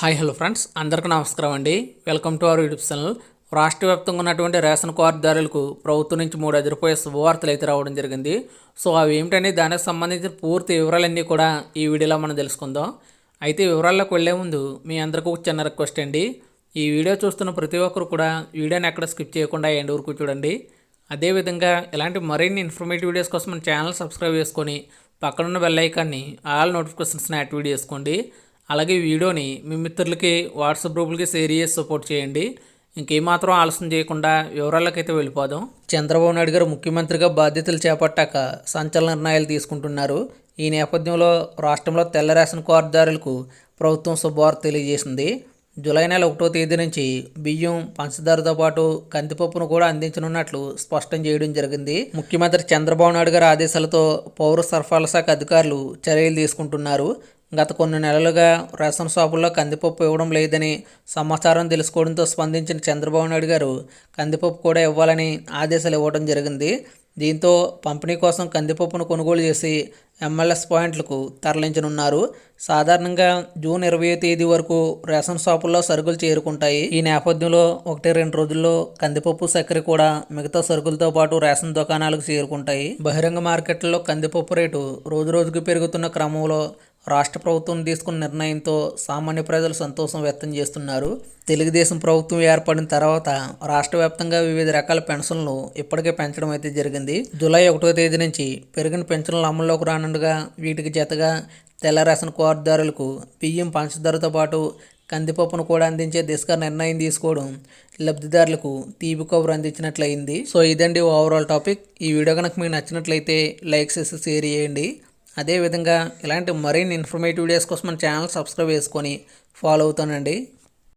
Hi hello friends. అందరికీ నమస్కారం అండి. Welcome to our YouTube channel. రాష్ట్ర వ్యాప్తంగా ఉన్నటువంటి రేషన్ కార్డుదారులకు ప్రభుత్వం నుంచి మూడు రూపాయల శుభవార్తలు అయితే రావడం జరిగింది. సో అవి ఏమిటని దానికి సంబంధించిన పూర్తి వివరాలన్నీ కూడా ఈ వీడియోలో మనం తెలుసుకుందాం. అయితే వివరాల్లోకి వెళ్ళే ముందు మీ అందరికీ ఒక చిన్న రిక్వెస్ట్ అండి. ఈ వీడియో చూస్తున్న ప్రతి ఒక్కరు కూడా వీడియోని ఎక్కడ స్కిప్ చేయకుండా ఎండ్ వరకు చూడండి. అదేవిధంగా ఇలాంటి మరిన్ని ఇన్ఫర్మేటివ్ వీడియోస్ కోసం మన ఛానల్ సబ్స్క్రైబ్ చేసుకొని పక్కనున్న బెల్ ఐకాన్ని ఆల్ నోటిఫికేషన్స్ని యాక్టివేట్ చేసుకోండి. అలాగే వీడియోని మీ మిత్రులకి వాట్సాప్ గ్రూపులకి షేర్ చేసి సపోర్ట్ చేయండి. ఇంకేమాత్రం ఆలస్యం చేయకుండా వివరాలకైతే వెళ్ళిపోదాం. చంద్రబాబు నాయుడు గారు ముఖ్యమంత్రిగా బాధ్యతలు చేపట్టాక సంచలన నిర్ణయాలు తీసుకుంటున్నారు. ఈ నేపథ్యంలో రాష్ట్రంలో తెల్ల రేషన్ కార్డుదారులకు ప్రభుత్వం శుభవార్త తెలియజేసింది. జూలై నెల ఒకటో తేదీ నుంచి బియ్యం పంచదారతో పాటు కందిపప్పును కూడా అందించనున్నట్లు స్పష్టం చేయడం జరిగింది. ముఖ్యమంత్రి చంద్రబాబు నాయుడు గారి ఆదేశాలతో పౌర సరఫరాల శాఖ అధికారులు చర్యలు తీసుకుంటున్నారు. గత కొన్ని నెలలుగా రేషన్ షాపుల్లో కందిపప్పు ఇవ్వడం లేదని సమాచారం తెలుసుకోవడంతో స్పందించిన చంద్రబాబు నాయుడు గారు కందిపప్పు కూడా ఇవ్వాలని ఆదేశాలు ఇవ్వడం జరిగింది. దీంతో పంపిణీ కోసం కందిపప్పును కొనుగోలు చేసి ఎంఎల్ఎస్ పాయింట్లకు తరలించనున్నారు. సాధారణంగా జూన్ ఇరవై తేదీ వరకు రేషన్ షాపుల్లో సరుకులు చేరుకుంటాయి. ఈ నేపథ్యంలో ఒకటి రెండు రోజుల్లో కందిపప్పు చక్కెర కూడా మిగతా సరుకులతో పాటు రేషన్ దుకాణాలకు చేరుకుంటాయి. బహిరంగ మార్కెట్లలో కందిపప్పు రేటు రోజు రోజుకు పెరుగుతున్న క్రమంలో రాష్ట్ర ప్రభుత్వం తీసుకున్న నిర్ణయంతో సామాన్య ప్రజలు సంతోషం వ్యక్తం చేస్తున్నారు. తెలుగుదేశం ప్రభుత్వం ఏర్పడిన తర్వాత రాష్ట్ర వ్యాప్తంగా వివిధ రకాల పెన్షన్లు ఇప్పటికే పెంచడం అయితే జరిగింది. జూలై ఒకటో తేదీ నుంచి పెరిగిన పెన్షన్లు అమల్లోకి రానుండగా వీటికి జతగా తెల్ల రేషన్ కార్డుదారులకు బియ్యం పంచదారతో పాటు కందిపప్పును కూడా అందించే దిశగా నిర్ణయం తీసుకోవడం లబ్ధిదారులకు తీపి కబురు అందించినట్లయింది. సో ఇదండి ఓవరాల్ టాపిక్. ఈ వీడియో కనుక మీకు నచ్చినట్లయితే లైక్ చేసి షేర్ చేయండి. అదేవిధంగా ఇలాంటి మరిన్ని ఇన్ఫర్మేటివ్ వీడియోస్ కోసం మన ఛానల్ సబ్స్క్రైబ్ చేసుకొని ఫాలో అవుతానండి.